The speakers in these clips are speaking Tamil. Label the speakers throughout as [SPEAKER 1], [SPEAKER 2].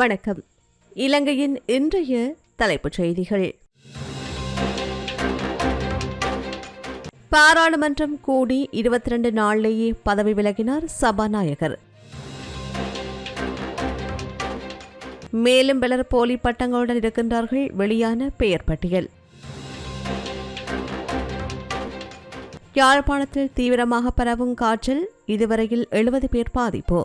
[SPEAKER 1] வணக்கம் இலங்கையின் இன்றைய தலைப்புச் செய்திகள் பாராளுமன்றம் கூடி இருபத்தி ரெண்டு நாளிலேயே பதவி விலகினார் சபாநாயகர் மேலும் பலர் போலி பட்டங்களுடன் இருக்கின்றார்கள் வெளியான பெயர் பட்டியல் யாழ்ப்பாணத்தில் தீவிரமாக பரவும் காற்றில் இதுவரையில் எழுபது பேர் பாதிப்பு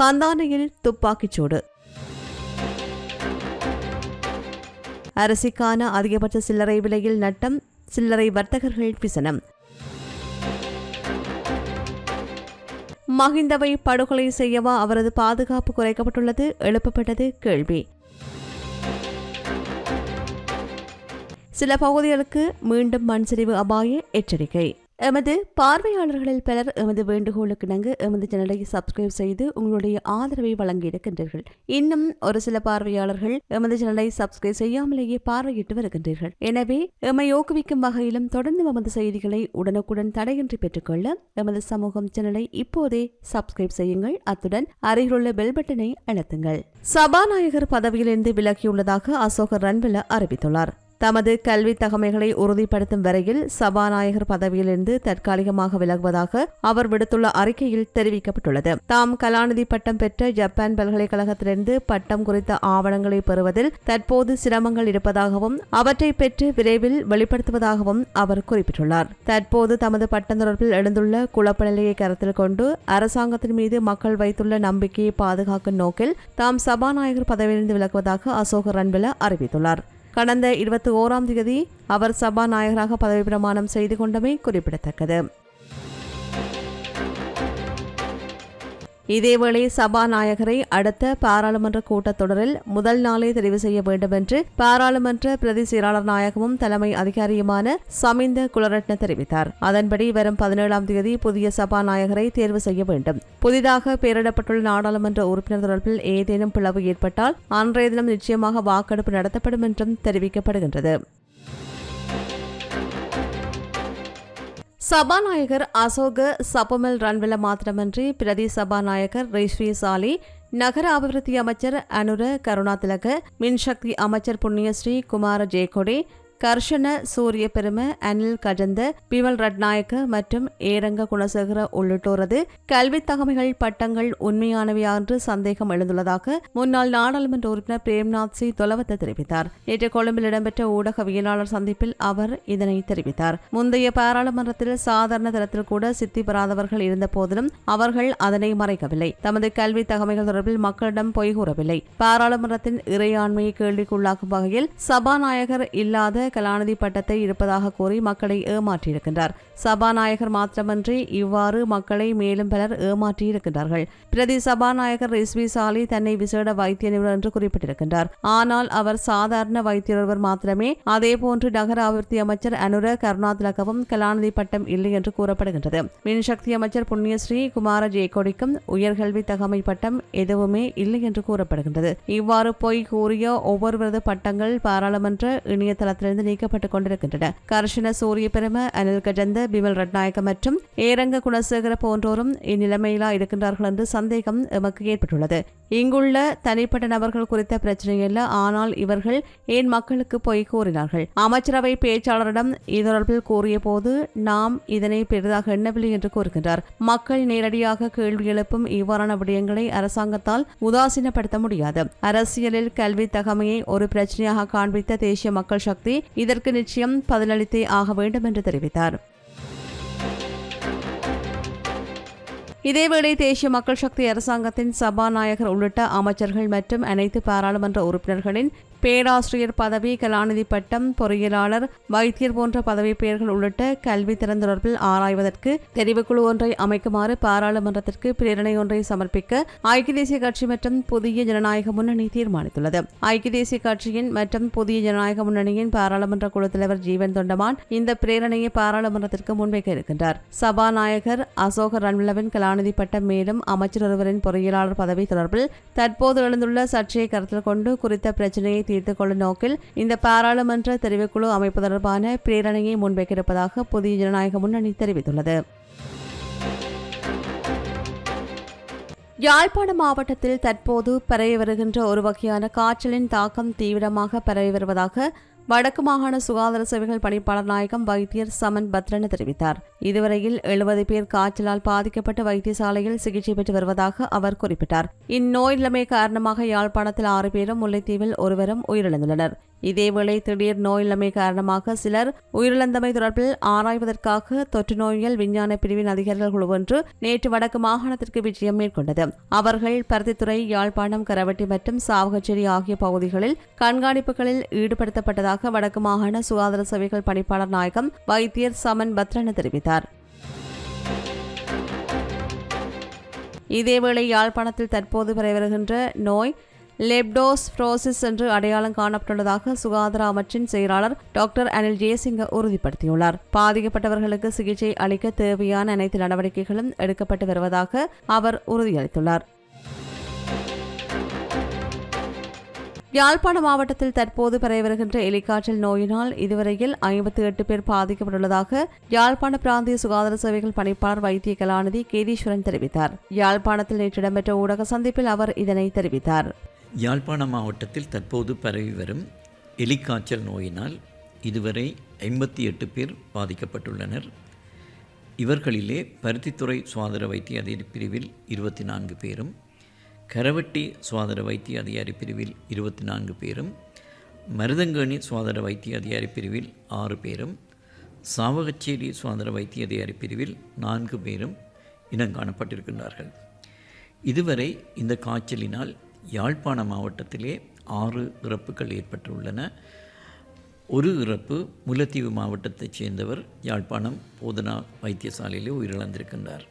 [SPEAKER 1] கந்தானையில் துப்பாக்கிச்சூடு அரிசிக்கான அதிகபட்ச சில்லறை விலையில் நட்டம் சில்லறை வர்த்தகர்கள் பிசனம் மஹிந்தவை படுகொலை செய்யவா அவரது பாதுகாப்பு குறைக்கப்பட்டுள்ளது எழுப்பப்பட்டது கேள்வி சில பகுதிகளுக்கு மீண்டும் மண் சரிவு அபாய எச்சரிக்கை எமது பார்வையாளர்களில் பலர் எமது வேண்டுகோளுக்கு நங்கு எமது சேனலை சப்ஸ்கிரைப் செய்து உங்களுடைய ஆதரவை வழங்கியிருக்கின்றீர்கள் இன்னும் ஒரு சில பார்வையாளர்கள் எமது சேனலை சப்ஸ்கிரைப் செய்யாமலேயே பார்வையிட்டு வருகின்றீர்கள் எனவே எம்மை ஊக்குவிக்கும் வகையிலும் தொடர்ந்து எமது செய்திகளை உடனுக்குடன் தடையின்றி பெற்றுக்கொள்ள எமது சமூகம் சேனலை இப்போதே சப்ஸ்கிரைப் செய்யுங்கள் அத்துடன் அருகிலுள்ள பெல் பட்டனை அழுத்துங்கள் சபாநாயகர் பதவியிலிருந்து விலகியுள்ளதாக அசோகர் ரன்வில அறிவித்துள்ளார் தமது கல்வி தகமைகளை உறுதிப்படுத்தும் வரையில் சபாநாயகர் பதவியிலிருந்து தற்காலிகமாக விலகுவதாக அவர் விடுத்துள்ள அறிக்கையில் தெரிவிக்கப்பட்டுள்ளது தாம் கலாநிதி பட்டம் பெற்ற ஜப்பான் பல்கலைக்கழகத்திலிருந்து பட்டம் குறித்த ஆவணங்களை பெறுவதில் தற்போது சிரமங்கள் இருப்பதாகவும் அவற்றை பெற்று விரைவில் வெளிப்படுத்துவதாகவும் அவர் குறிப்பிட்டுள்ளார் தற்போது தமது பட்டம் தொடர்பில் எழுந்துள்ள குழப்பநிலையை கருத்தில் கொண்டு அரசாங்கத்தின் மீது மக்கள் வைத்துள்ள நம்பிக்கையை பாதுகாக்கும் நோக்கில் தாம் சபாநாயகர் பதவியிலிருந்து விலகுவதாக அசோக ரன்பில அறிவித்துள்ளார் கடந்த இருபத்தி ஓராம் தேதி அவர் சபாநாயகராக பதவி பிரமாணம் செய்து கொண்டமை குறிப்பிடத்தக்கது இதேவேளை சபாநாயகரை அடுத்த பாராளுமன்ற கூட்டத்தொடரில் முதல் நாளே தெரிவு செய்ய வேண்டும் என்று பாராளுமன்ற பிரதி செயலாளர் நாயகமும் தலைமை அதிகாரியுமான சமிந்த குலரட்ன தெரிவித்தார் அதன்படி வரும் பதினேழாம் தேதி புதிய சபாநாயகரை தேர்வு செய்ய வேண்டும் புதிதாக பெயரிடப்பட்டுள்ள நாடாளுமன்ற உறுப்பினர் தொடர்பில் ஏதேனும் பிளவு ஏற்பட்டால் அன்றைய தினம் நிச்சயமாக வாக்கெடுப்பு நடத்தப்படும் என்றும் தெரிவிக்கப்படுகின்றது சபாநாயகர் அசோக சபமல் ரன்வில மாத்திரமன்றி பிரதி சபாநாயகர் ரேஷ்வி சாலி நகர அபிவிருத்தி அமைச்சர் அனுர கருணாதிலக மின்சக்தி அமைச்சர் புண்ணியஸ்ரீ குமார ஜெயக்கொடி கர்ஷண சூரிய பெருமை அனில் கடந்த பிவல் ரட்நாயக்க மற்றும் ஏரங்க குணசேகர உள்ளிட்டோரது கல்வி தகமைகள் பட்டங்கள் உண்மையானவையா என்று சந்தேகம் எழுந்துள்ளதாக முன்னாள் நாடாளுமன்ற உறுப்பினர் பிரேம்நாத் சி தொலவத்த தெரிவித்தார் நேற்று கொழும்பில் இடம்பெற்ற ஊடகவியலாளர் சந்திப்பில் அவர் இதனை தெரிவித்தார் முந்தைய பாராளுமன்றத்தில் சாதாரண தரத்தில் கூட சித்தி பெறாதவர்கள் இருந்த போதிலும் அவர்கள் அதனை மறைக்கவில்லை தமது கல்வி தகமைகள் தொடர்பில் மக்களிடம் பொய் கூறவில்லை பாராளுமன்றத்தின் இறையாண்மையை கேள்விக்குள்ளாக்கும் வகையில் சபாநாயகர் இல்லாத கலாநிதி பட்டத்தை இருப்பதாக கூறி மக்களை ஏமாற்றியிருக்கின்றார் சபாநாயகர் மாத்திரமன்றி இவ்வாறு மக்களை மேலும் பலர் ஏமாற்றியிருக்கின்றார்கள் பிரதி சபாநாயகர் ரிஸ்வி சாலி தன்னை விசேட வைத்திய நிபுணர் என்று குறிப்பிட்டிருக்கின்றார் ஆனால் அவர் சாதாரண வைத்தியர் மாத்திரமே அதேபோன்று நகர அபிவிருத்தி அமைச்சர் அனுர கருணாதிலகவும் கலாநிதி பட்டம் இல்லை என்று கூறப்படுகின்றது மின்சக்தி அமைச்சர் புண்ணியஸ்ரீ குமார ஜெயக்கொடிக்கும் உயர்கல்வி தகமை பட்டம் எதுவுமே இல்லை என்று கூறப்படுகின்றது இவ்வாறு போய் கூறிய ஒவ்வொருவரது பட்டங்கள் பாராளுமன்ற இணையதளத்தில் இருந்து நீக்கப்பட்டுக் கொண்டிருக்கின்றன கர்ஷன சூரிய பெரும அனில் கஜந்த பிமல் ரட்நாயக்க மற்றும் ஏரங்க குணசேகர போன்றோரும் இந்நிலைமையிலா இருக்கின்றார்கள் என்று சந்தேகம் எமக்கு ஏற்பட்டுள்ளது இங்குள்ள தனிப்பட்ட நபர்கள் குறித்த பிரச்சனை அல்ல ஆனால் இவர்கள் ஏன் மக்களுக்கு பொய் கூறினார்கள் அமைச்சரவை பேச்சாளரிடம் இதொடர்பில் கூறிய போது நாம் இதனை பெரிதாக எண்ணவில்லை என்று கூறுகின்றார் மக்கள் நேரடியாக கேள்வி எழுப்பும் இவ்வாறான விடயங்களை அரசாங்கத்தால் உதாசீனப்படுத்த முடியாது அரசியலில் கல்வி தகமையை ஒரு பிரச்சனையாக காண்பித்த தேசிய மக்கள் சக்தி இதற்கு நிச்சயம் பதிலளித்தே ஆக வேண்டும் என்று தெரிவித்தார் இதேவேளை தேசிய மக்கள் சக்தி அரசாங்கத்தின் சபாநாயகர் உள்ளிட்ட அமைச்சர்கள் மற்றும் அனைத்து பாராளுமன்ற உறுப்பினர்களின் பேராசிரியர் பதவி கலாநிதி பட்டம் பொறியியலாளர் வைத்தியர் போன்ற பதவி பெயர்கள் உள்ளிட்ட கல்வி திறன் தொடர்பில் ஆராய்வதற்கு தெரிவுக்குழு ஒன்றை அமைக்குமாறு பாராளுமன்றத்திற்கு பிரேரணை ஒன்றை சமர்ப்பிக்க ஐக்கிய தேசிய கட்சி மற்றும் புதிய ஜனநாயக முன்னணி தீர்மானித்துள்ளது ஐக்கிய தேசிய கட்சியின் மற்றும் புதிய ஜனநாயக முன்னணியின் பாராளுமன்ற குழு தலைவர் ஜீவன் தொண்டமான் இந்த பிரேரணையை பாராளுமன்றத்திற்கு முன்வைக்க இருக்கின்றார் சபாநாயகர் அசோக ரன்விளவின் கலாநிதி பட்டம் மேலும் அமைச்சர் ஒருவரின் பொறியியலாளர் பதவி தொடர்பில் தற்போது எழுந்துள்ள சர்ச்சையை கருத்தில் கொண்டு குறித்த பிரச்சனையை தீர்த்து கொள்ளும் நோக்கில் இந்த பாராளுமன்ற தெரிவுக்குழு அமைப்பு தொடர்பான பிரேரணையை முன்வைக்கிருப்பதாக புதிய ஜனநாயக முன்னணி தெரிவித்துள்ளது யாழ்ப்பாண மாவட்டத்தில் தற்போது பரவி வருகின்ற ஒரு வகையான காய்ச்சலின் தாக்கம் தீவிரமாக பரவி வருவதாக வடக்கு மாகாண சுகாதார சேவைகள் பணிப்பாளர் நாயகம் வைத்தியர் சமன் பத்ரன் தெரிவித்தார் இதுவரையில் எழுபது பேர் காய்ச்சலால் பாதிக்கப்பட்டு வைத்தியசாலையில் சிகிச்சை பெற்று வருவதாக அவர் குறிப்பிட்டார் இந்நோய் நிலைமை காரணமாக யாழ்ப்பாணத்தில் ஆறு பேரும் முல்லைத்தீவில் ஒருவரும் உயிரிழந்துள்ளனர் இதேவேளை திடீர் நோய் நிலைமை காரணமாக சிலர் உயிரிழந்தமை தொடர்பில் ஆராய்வதற்காக தொற்று நோயியல் விஞ்ஞான பிரிவின் அதிகாரிகள் குழு ஒன்று நேற்று வடக்கு மாகாணத்திற்கு விஜயம் மேற்கொண்டது அவர்கள் பருத்தித்துறை யாழ்ப்பாணம் கரவட்டி மற்றும் சாவகச்சேரி ஆகிய பகுதிகளில் கண்காணிப்புகளில் ஈடுபடுத்தப்பட்டதாக வடக்கு மாகாண சுகாதார சேவைகள் பணிப்பாளர் நாயகம் வைத்தியர் சமன் பத்ரன தெரிவித்தார் இதேவேளை யாழ்ப்பாணத்தில் தற்போது பரவி வருகின்ற நோய் லெப்டோஸ் ஃப்ரோசிஸ் என்று அடையாளம் காணப்பட்டுள்ளதாக சுகாதார அமைச்சின் செயலாளர் டாக்டர் அனில் ஜெயசிங்க உறுதிப்படுத்தியுள்ளார் பாதிக்கப்பட்டவர்களுக்கு சிகிச்சை அளிக்க தேவையான அனைத்து நடவடிக்கைகளும் எடுக்கப்பட்டு வருவதாக அவர் உறுதியளித்துள்ளார் யாழ்ப்பாண மாவட்டத்தில் தற்போது பரவி வருகின்ற எலிக்காய்ச்சல் நோயினால் இதுவரையில் ஐம்பத்தி எட்டு பேர் பாதிக்கப்பட்டுள்ளதாக யாழ்ப்பாண பிராந்திய சுகாதார சேவைகள் பணிப்பாளர் வைத்திய கலாநிதி கேதீஸ்வரன் தெரிவித்தார் யாழ்ப்பாணத்தில் நேற்று இடம்பெற்ற ஊடக சந்திப்பில் அவர் இதனை தெரிவித்தார்
[SPEAKER 2] யாழ்ப்பாண மாவட்டத்தில் தற்போது பரவி வரும் எலிக்காய்ச்சல் நோயினால் இதுவரை ஐம்பத்தி எட்டு பேர் பாதிக்கப்பட்டுள்ளனர் இவர்களிலே பருத்தித்துறை சுவாதர வைத்திய அதிகாரி பிரிவில் இருபத்தி நான்கு பேரும் கரவட்டி சுவாதர வைத்திய அதிகாரி பிரிவில் இருபத்தி நான்கு பேரும் மருதங்கேணி சுவாதர வைத்திய அதிகாரி பிரிவில் ஆறு பேரும் சாவகச்சேரி சுதந்திர வைத்திய அதிகாரி பிரிவில் நான்கு பேரும் இனம் காணப்பட்டிருக்கின்றார்கள் இதுவரை இந்த காய்ச்சலினால் யாழ்ப்பாண மாவட்டத்திலே ஆறு இறப்புகள் ஏற்பட்டுள்ளன ஒரு இறப்பு முல்லைத்தீவு மாவட்டத்தைச் சேர்ந்தவர் யாழ்ப்பாணம் போதனா வைத்தியசாலையிலே உயிரிழந்திருக்கின்றார்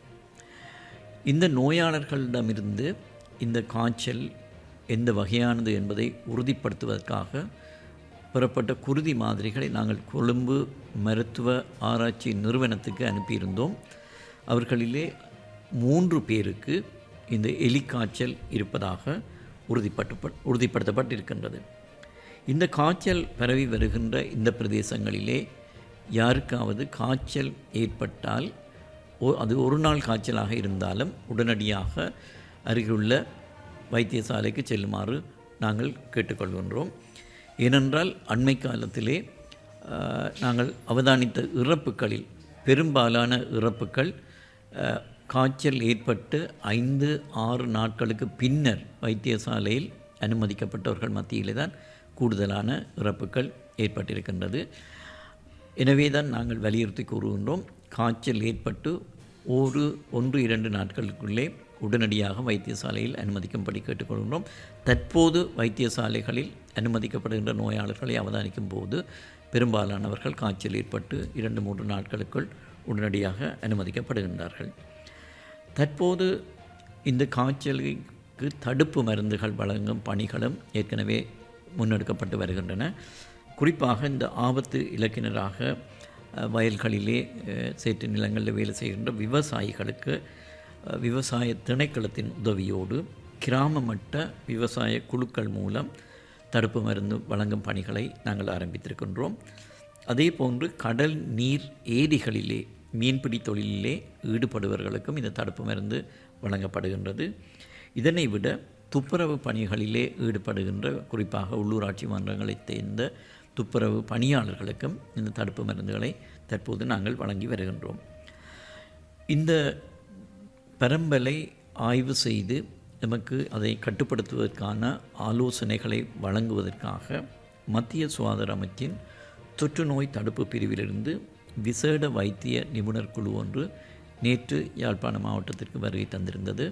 [SPEAKER 2] இந்த நோயாளர்களிடமிருந்து இந்த காய்ச்சல் எந்த வகையானது என்பதை உறுதிப்படுத்துவதற்காக பெறப்பட்ட குருதி மாதிரிகளை நாங்கள் கொழும்பு மருத்துவ ஆராய்ச்சி நிறுவனத்துக்கு அனுப்பியிருந்தோம் அவர்களிலே மூன்று பேருக்கு இந்த எலிக்காய்ச்சல் இருப்பதாக உறுதிப்பட்டு உறுதிப்படுத்தப்பட்டிருக்கின்றது இந்த காய்ச்சல் பரவி வருகின்ற இந்த பிரதேசங்களிலே யாருக்காவது காய்ச்சல் ஏற்பட்டால் அது ஒரு நாள் காய்ச்சலாக இருந்தாலும் உடனடியாக அருகிலுள்ள வைத்தியசாலைக்கு செல்லுமாறு நாங்கள் கேட்டுக்கொள்கின்றோம் ஏனென்றால் அண்மை காலத்திலே நாங்கள் அவதானித்த இறப்புகளில் பெரும்பாலான இறப்புகள் காய்ச்சல் ஏற்பட்டு ஐந்து ஆறு நாட்களுக்கு பின்னர் வைத்தியசாலையில் அனுமதிக்கப்பட்டவர்கள் மத்தியிலே தான் கூடுதலான இறப்புகள் ஏற்பட்டிருக்கின்றது எனவே தான் நாங்கள் வலியுறுத்தி கூறுகின்றோம் காய்ச்சல் ஏற்பட்டு ஒரு ஒன்று இரண்டு நாட்களுக்குள்ளே உடனடியாக வைத்தியசாலையில் அனுமதிக்கும்படி கேட்டுக்கொள்கின்றோம் தற்போது வைத்தியசாலைகளில் அனுமதிக்கப்படுகின்ற நோயாளர்களை அவதானிக்கும் போது பெரும்பாலானவர்கள் காய்ச்சல் ஏற்பட்டு இரண்டு மூன்று நாட்களுக்குள் உடனடியாக அனுமதிக்கப்படுகின்றார்கள் தற்போது இந்த காய்ச்சலுக்கு தடுப்பு மருந்துகள் வழங்கும் பணிகளும் ஏற்கனவே முன்னெடுக்கப்பட்டு வருகின்றன குறிப்பாக இந்த ஆபத்து இலக்கினராக வயல்களிலே சேற்று நிலங்களில் வேலை செய்கின்ற விவசாயிகளுக்கு விவசாய திணைக்களத்தின் உதவியோடு கிராம மட்ட விவசாய குழுக்கள் மூலம் தடுப்பு மருந்து வழங்கும் பணிகளை நாங்கள் ஆரம்பித்திருக்கின்றோம் அதே போன்று கடல் நீர் ஏரிகளிலே மீன்பிடி தொழிலிலே ஈடுபடுபவர்களுக்கும் இந்த தடுப்பு மருந்து வழங்கப்படுகின்றது இதனை விட துப்புரவு பணிகளிலே ஈடுபடுகின்ற குறிப்பாக உள்ளூராட்சி மன்றங்களைச் சேர்ந்த துப்புரவு பணியாளர்களுக்கும் இந்த தடுப்பு மருந்துகளை தற்போது நாங்கள் வழங்கி வருகின்றோம் இந்த பரம்பலை ஆய்வு செய்து நமக்கு அதை கட்டுப்படுத்துவதற்கான ஆலோசனைகளை வழங்குவதற்காக மத்திய சுகாதார அமைச்சின் தொற்றுநோய் தடுப்பு பிரிவிலிருந்து விசேட வைத்திய நிபுணர் குழு ஒன்று நேற்று யாழ்ப்பாண மாவட்டத்திற்கு வருகை தந்திருந்தது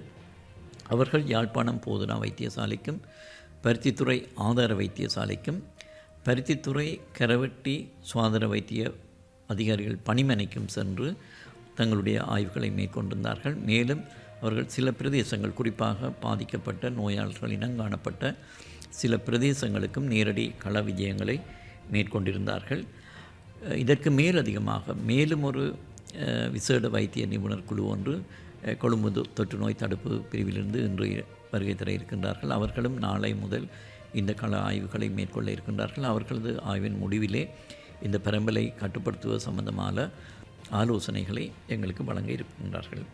[SPEAKER 2] அவர்கள் யாழ்ப்பாணம் போதனா வைத்தியசாலைக்கும் பருத்தித்துறை ஆதார வைத்தியசாலைக்கும் பருத்தித்துறை கரவெட்டி சுவாதார வைத்திய அதிகாரிகள் பணிமனைக்கும் சென்று தங்களுடைய ஆய்வுகளை மேற்கொண்டிருந்தார்கள் மேலும் அவர்கள் சில பிரதேசங்கள் குறிப்பாக பாதிக்கப்பட்ட நோயாளர்கள் இனங்காணப்பட்ட சில பிரதேசங்களுக்கும் நேரடி கள விஜயங்களை மேற்கொண்டிருந்தார்கள் இதற்கு மேலதிகமாக மேலும் ஒரு விசேட வைத்திய நிபுணர் குழு ஒன்று கொழும்பு தொற்று நோய் தடுப்பு பிரிவிலிருந்து இன்று வருகை தர இருக்கின்றார்கள் அவர்களும் நாளை முதல் இந்த கள ஆய்வுகளை மேற்கொள்ள இருக்கின்றார்கள் அவர்களது ஆய்வின் முடிவிலே இந்த பரம்பலை கட்டுப்படுத்துவது சம்பந்தமான ஆலோசனைகளை எங்களுக்கு வழங்க இருக்கின்றார்கள்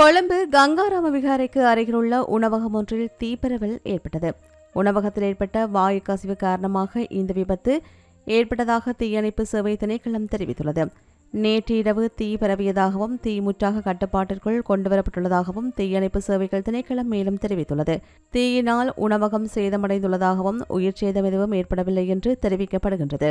[SPEAKER 1] கொழும்பு கங்காராம விகாரைக்கு அருகிலுள்ள உணவகம் ஒன்றில் தீப்பரவல் ஏற்பட்டது உணவகத்தில் ஏற்பட்ட வாயு கசிவு காரணமாக இந்த விபத்து ஏற்பட்டதாக தீயணைப்பு சேவை திணைக்களம் தெரிவித்துள்ளது நேற்று இரவு தீ பரவியதாகவும் தீ முற்றாக கட்டுப்பாட்டிற்குள் கொண்டுவரப்பட்டுள்ளதாகவும் தீயணைப்பு சேவைகள் திணைக்களம் மேலும் தெரிவித்துள்ளது தீயினால் உணவகம் சேதமடைந்துள்ளதாகவும் உயிர் சேதம் எதுவும் ஏற்படவில்லை என்று தெரிவிக்கப்படுகின்றது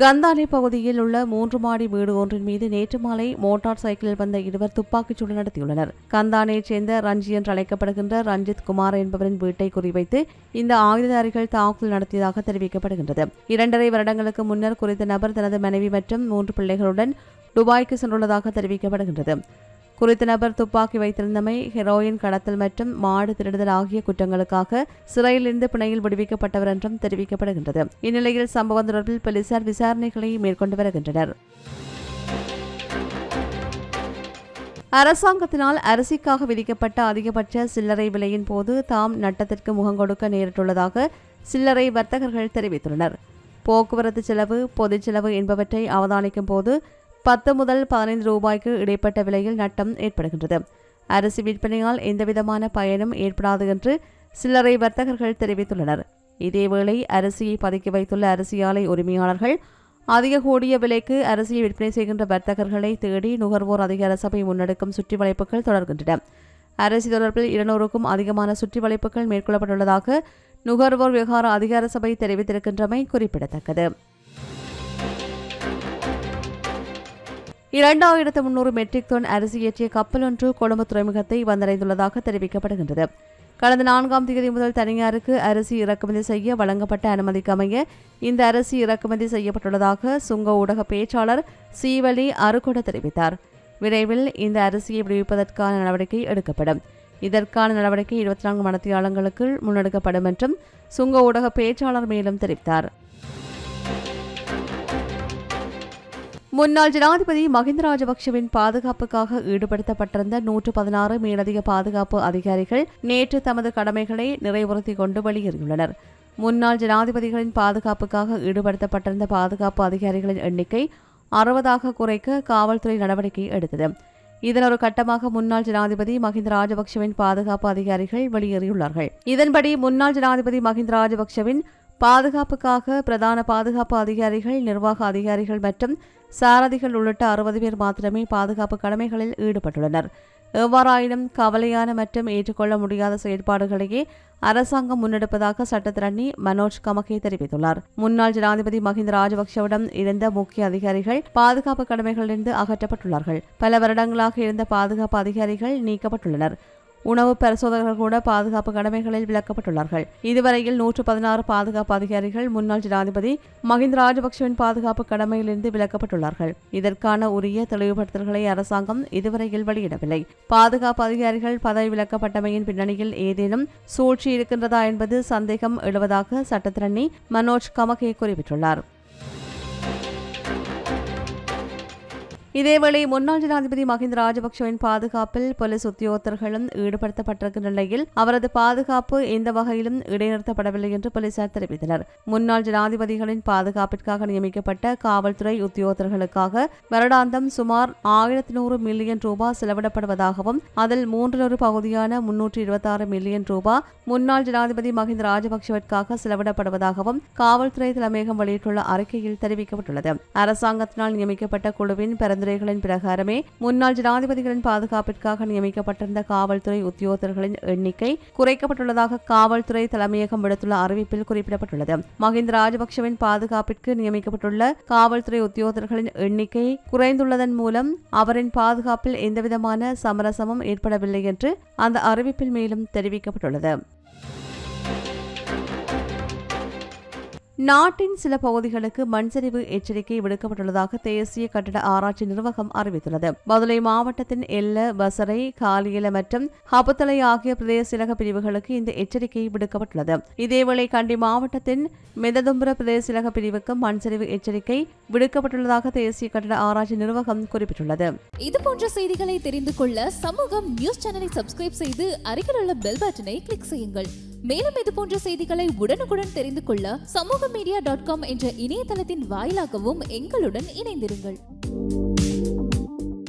[SPEAKER 1] கந்தாலை பகுதியில் உள்ள மூன்று மாடி வீடு ஒன்றின் மீது நேற்று மாலை மோட்டார் சைக்கிளில் வந்த இருவர் துப்பாக்கிச்சூடு சூடு நடத்தியுள்ளனர் கந்தானையைச் சேர்ந்த ரஞ்சி என்று அழைக்கப்படுகின்ற ரஞ்சித் குமார் என்பவரின் வீட்டை குறிவைத்து இந்த ஆயுததாரிகள் தாக்குதல் நடத்தியதாக தெரிவிக்கப்படுகின்றது இரண்டரை வருடங்களுக்கு முன்னர் குறித்த நபர் தனது மனைவி மற்றும் மூன்று பிள்ளைகளுடன் துபாய்க்கு சென்றுள்ளதாக தெரிவிக்கப்படுகின்றது குறித்த நபர் துப்பாக்கி வைத்திருந்தமை ஹெரோயின் கடத்தல் மற்றும் மாடு திருடுதல் ஆகிய குற்றங்களுக்காக சிறையிலிருந்து பிணையில் விடுவிக்கப்பட்டவர் என்றும் தெரிவிக்கப்படுகின்றது இந்நிலையில் சம்பவம் தொடர்பில் போலீசார் விசாரணைகளை மேற்கொண்டு வருகின்றனர் அரசாங்கத்தினால் அரிசிக்காக விதிக்கப்பட்ட அதிகபட்ச சில்லறை விலையின் போது தாம் நட்டத்திற்கு முகம் கொடுக்க நேரிட்டுள்ளதாக சில்லறை வர்த்தகர்கள் தெரிவித்துள்ளனர் போக்குவரத்து செலவு பொதுச் செலவு என்பவற்றை அவதானிக்கும் போது பத்து முதல் பதினைந்து ரூபாய்க்கு இடைப்பட்ட விலையில் நட்டம் ஏற்படுகின்றது அரிசி விற்பனையால் எந்தவிதமான பயனும் ஏற்படாது என்று சில்லறை வர்த்தகர்கள் தெரிவித்துள்ளனர் இதேவேளை அரிசியை பதுக்கி வைத்துள்ள அரிசி ஆலை உரிமையாளர்கள் அதிக கூடிய விலைக்கு அரிசியை விற்பனை செய்கின்ற வர்த்தகர்களை தேடி நுகர்வோர் அதிகார சபை முன்னெடுக்கும் சுற்றி வளைப்புகள் தொடர்கின்றன அரிசி தொடர்பில் இருநூறுக்கும் அதிகமான சுற்றி வளைப்புகள் மேற்கொள்ளப்பட்டுள்ளதாக நுகர்வோர் விவகார அதிகார சபை தெரிவித்திருக்கின்றமை குறிப்பிடத்தக்கது இரண்டாயிரத்து முன்னூறு மெட்ரிக் டன் அரிசி ஏற்றிய கப்பல் ஒன்று கொழும்பு துறைமுகத்தை வந்தடைந்துள்ளதாக தெரிவிக்கப்படுகின்றது கடந்த நான்காம் தேதி முதல் தனியாருக்கு அரிசி இறக்குமதி செய்ய வழங்கப்பட்ட அனுமதிக்கு அமைய இந்த அரிசி இறக்குமதி செய்யப்பட்டுள்ளதாக சுங்க ஊடக பேச்சாளர் சீவலி அருகொட தெரிவித்தார் விரைவில் இந்த அரிசியை விடுவிப்பதற்கான நடவடிக்கை எடுக்கப்படும் இதற்கான நடவடிக்கை இருபத்தி நான்கு மணத்தியாளங்களுக்குள் முன்னெடுக்கப்படும் என்றும் சுங்க ஊடக பேச்சாளர் மேலும் தெரிவித்தார் முன்னாள் ஜனாதிபதி மஹிந்த ராஜபக்சவின் பாதுகாப்புக்காக ஈடுபடுத்தப்பட்டிருந்த நூற்று பதினாறு மேலதிக பாதுகாப்பு அதிகாரிகள் நேற்று தமது கடமைகளை நிறைவுறுத்திக் கொண்டு வெளியேறியுள்ளனர் முன்னாள் ஜனாதிபதிகளின் பாதுகாப்புக்காக ஈடுபடுத்தப்பட்டிருந்த பாதுகாப்பு அதிகாரிகளின் எண்ணிக்கை அறுபதாக குறைக்க காவல்துறை நடவடிக்கை எடுத்தது இதன் ஒரு கட்டமாக முன்னாள் ஜனாதிபதி மஹிந்த ராஜபக்சவின் பாதுகாப்பு அதிகாரிகள் வெளியேறியுள்ளார்கள் இதன்படி முன்னாள் ஜனாதிபதி மஹிந்த ராஜபக்சவின் பாதுகாப்புக்காக பிரதான பாதுகாப்பு அதிகாரிகள் நிர்வாக அதிகாரிகள் மற்றும் சாரதிகள் உள்ளிட்ட அறுபது பேர் மாத்திரமே பாதுகாப்பு கடமைகளில் ஈடுபட்டுள்ளனர் எவ்வாறாயினும் கவலையான மற்றும் ஏற்றுக்கொள்ள முடியாத செயற்பாடுகளையே அரசாங்கம் முன்னெடுப்பதாக சட்டத்திரணி மனோஜ் கமகே தெரிவித்துள்ளார் முன்னாள் ஜனாதிபதி மஹிந்த ராஜபக்சவிடம் இருந்த முக்கிய அதிகாரிகள் பாதுகாப்பு கடமைகளிலிருந்து அகற்றப்பட்டுள்ளார்கள் பல வருடங்களாக இருந்த பாதுகாப்பு அதிகாரிகள் நீக்கப்பட்டுள்ளனர் உணவு பரிசோதகர்கள் கூட பாதுகாப்பு கடமைகளில் விளக்கப்பட்டுள்ளார்கள் இதுவரையில் நூற்று பதினாறு பாதுகாப்பு அதிகாரிகள் முன்னாள் ஜனாதிபதி மஹிந்த ராஜபக்சவின் பாதுகாப்பு கடமையிலிருந்து விளக்கப்பட்டுள்ளார்கள் இதற்கான உரிய தெளிவுபடுத்தல்களை அரசாங்கம் இதுவரையில் வெளியிடவில்லை பாதுகாப்பு அதிகாரிகள் பதவி விலக்கப்பட்டமையின் பின்னணியில் ஏதேனும் சூழ்ச்சி இருக்கின்றதா என்பது சந்தேகம் எழுவதாக சட்டத்திரணி மனோஜ் கமகே குறிப்பிட்டுள்ளார் இதேவேளை முன்னாள் ஜனாதிபதி மஹிந்த ராஜபக்சவின் பாதுகாப்பில் போலீஸ் உத்தியோகத்தர்களும் ஈடுபடுத்தப்பட்டிருக்கின்ற நிலையில் அவரது பாதுகாப்பு எந்த வகையிலும் இடைநிறுத்தப்படவில்லை என்று போலீசார் தெரிவித்தனர் முன்னாள் ஜனாதிபதிகளின் பாதுகாப்பிற்காக நியமிக்கப்பட்ட காவல்துறை உத்தியோகத்தர்களுக்காக வருடாந்தம் சுமார் ஆயிரத்தி நூறு மில்லியன் ரூபாய் செலவிடப்படுவதாகவும் அதில் மூன்றிலொரு பகுதியான முன்னூற்றி இருபத்தாறு மில்லியன் ரூபாய் முன்னாள் ஜனாதிபதி மஹிந்த ராஜபக்சவிற்காக செலவிடப்படுவதாகவும் காவல்துறை தலைமையகம் வெளியிட்டுள்ள அறிக்கையில் தெரிவிக்கப்பட்டுள்ளது அரசாங்கத்தினால் நியமிக்கப்பட்ட குழுவின் பிறந்த பரிந்துரைகளின் பிரகாரமே முன்னாள் ஜனாதிபதிகளின் பாதுகாப்பிற்காக நியமிக்கப்பட்டிருந்த காவல்துறை உத்தியோகர்களின் எண்ணிக்கை குறைக்கப்பட்டுள்ளதாக காவல்துறை தலைமையகம் விடுத்துள்ள அறிவிப்பில் குறிப்பிடப்பட்டுள்ளது மஹிந்த ராஜபக்சவின் பாதுகாப்பிற்கு நியமிக்கப்பட்டுள்ள காவல்துறை உத்தியோகர்களின் எண்ணிக்கை குறைந்துள்ளதன் மூலம் அவரின் பாதுகாப்பில் எந்தவிதமான சமரசமும் ஏற்படவில்லை என்று அந்த அறிவிப்பில் மேலும் தெரிவிக்கப்பட்டுள்ளது நாட்டின் சில பகுதிகளுக்கு மண்சரிவு எச்சரிக்கை விடுக்கப்பட்டுள்ளதாக தேசிய கட்டட ஆராய்ச்சி நிர்வாகம் அறிவித்துள்ளது மதுரை மாவட்டத்தின் எல்ல பசரை காலியல மற்றும் ஹபத்தலை ஆகிய பிரதேசிலக பிரிவுகளுக்கு இந்த எச்சரிக்கை விடுக்கப்பட்டுள்ளது இதேவேளை கண்டி மாவட்டத்தின் மெததும்புர பிரதேசிலக பிரிவுக்கு மண்சரிவு எச்சரிக்கை விடுக்கப்பட்டுள்ளதாக தேசிய கட்டட ஆராய்ச்சி நிர்வாகம் குறிப்பிட்டுள்ளது இதுபோன்ற செய்திகளை தெரிந்து கொள்ள சமூகம் நியூஸ் சேனலை சப்ஸ்கிரைப் செய்து அருகில் உள்ள பெல் பட்டனை கிளிக் செய்யுங்கள் மேலும் இது போன்ற செய்திகளை உடனுக்குடன் தெரிந்து கொள்ள சமூக மீடியா டாட் காம் என்ற இணையதளத்தின் வாயிலாகவும் எங்களுடன் இணைந்திருங்கள்